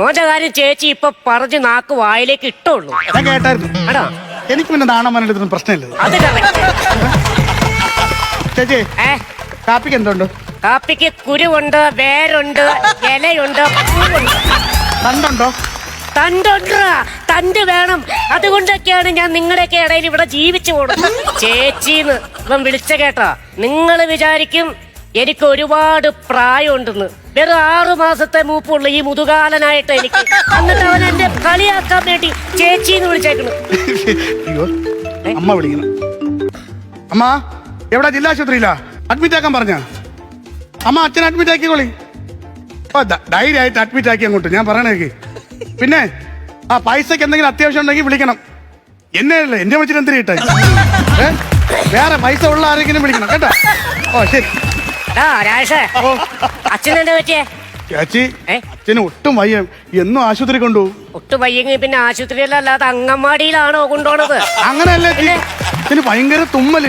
മോന്റെ കാര്യം ചേച്ചി ഇപ്പൊ പറഞ്ഞു നാക്ക് വായിലേക്ക് ഇട്ടുള്ളൂ ഞാൻ കേട്ടായിരുന്നു. ആണോ? എനിക്ക് പിന്നെ നാണം വന്നിട്ടൊന്നും പ്രശ്നമില്ല. അത് correct. ചേച്ചി ഏ? കാപ്പിക്ക് എന്തുണ്ട്? കാപ്പിക്ക് കുരുവുണ്ട് വേരുണ്ട് ഇലയുണ്ട് പൂവുണ്ട്. തണ്ടുണ്ടോ? തണ്ടുണ്ട്? തണ്ട് വേണം. അതുകൊണ്ടൊക്കെയാണ് ഞാൻ നിങ്ങളുടെയൊക്കെ ഇടയിൽ ഇവിടെ ജീവിച്ചു പോകുന്നത്. ചേച്ചിന്ന് ഇവൻ വിളിച്ച കേട്ടോ. നിങ്ങൾ വിചാരിക്കും എനിക്ക് ഒരുപാട് പ്രായമുണ്ടെന്ന്. വെറും ആറു മാസത്തെ മൂപ്പുള്ള ഈ മുതുകാലനായിട്ട് എനിക്ക്. എന്നിട്ട് അവൻ എന്റെ കളിയാക്കാൻ വേണ്ടി ചേച്ചി എന്ന് വിളിച്ചേക്കണു. അയ്യോ അമ്മ വിളിക്കണം അമ്മ എവിടെ ജില്ലാ ആശുപത്രിയിലാ? അഡ്മിറ്റ് ആക്കാൻ പറഞ്ഞ? അമ്മ അച്ഛൻ അഡ്മിറ്റ് ആക്കിക്കോളി. ധൈര്യമായിട്ട് അഡ്മിറ്റ് ആക്കി അങ്ങോട്ട്. ഞാൻ പറയണേക്ക് പിന്നെ ആ പൈസക്ക് എന്തെങ്കിലും അത്യാവശ്യം ഉണ്ടെങ്കിൽ വിളിക്കണം. എന്നെ അല്ലേ? എന്റെ വെച്ചിട്ട് എന്തിനാ വേറെ പൈസ ഉള്ള ആരെങ്കിലും വിളിക്കണം കേട്ടോ? ഓ ശരി. എടാ അച്ഛന് ഒട്ടും വയ്യ. എന്നും ആശുപത്രി കൊണ്ടു ഒട്ടും വയ്യെങ്കിൽ പിന്നെ ആശുപത്രിയിലല്ലാതെ അങ്ങൻവാടിയിലാണോ കൊണ്ടുപോണത്? അങ്ങനെയല്ലേ അച്ഛന് ഭയങ്കര തുമ്മൽ.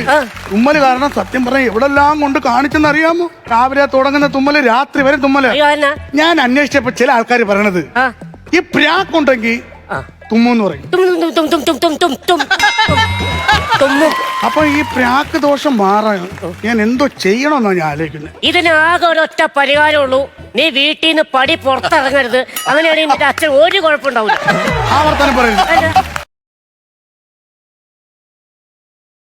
തുമ്മൽ കാരണം സത്യം പറഞ്ഞ എവിടെല്ലാം കൊണ്ട് കാണിച്ചെന്ന് അറിയാമോ? രാവിലെ തുടങ്ങുന്ന തുമ്മൽ രാത്രി വരെ തുമ്മൽ. അയ്യോ ഞാൻ അന്വേഷിച്ചപ്പോ ചില ആൾക്കാർ പറയണത് ആ. ഈ പ്രാക്കുണ്ടെങ്കിൽ തുമ്മെന്ന് പറയും. തുമ്മും അപ്പൊ ഈ പ്രാക്ക് ദോഷം മാറാൻ ഞാൻ എന്തോ ചെയ്യണമെന്നാണ് ഞാൻ ആലോചിക്കുന്നത്. ഇതിന് ആകെ ഒരൊറ്റ പരിഹാരമുള്ളൂ. നീ വീട്ടിൽ നിന്ന് പടി പുറത്തിറങ്ങരുത്. അങ്ങനെയാണെങ്കിൽ നിന്റെ അച്ഛൻ ഒരു കുഴപ്പമുണ്ടാവില്ല ആവർത്തനം പറയുന്നത് അല്ല,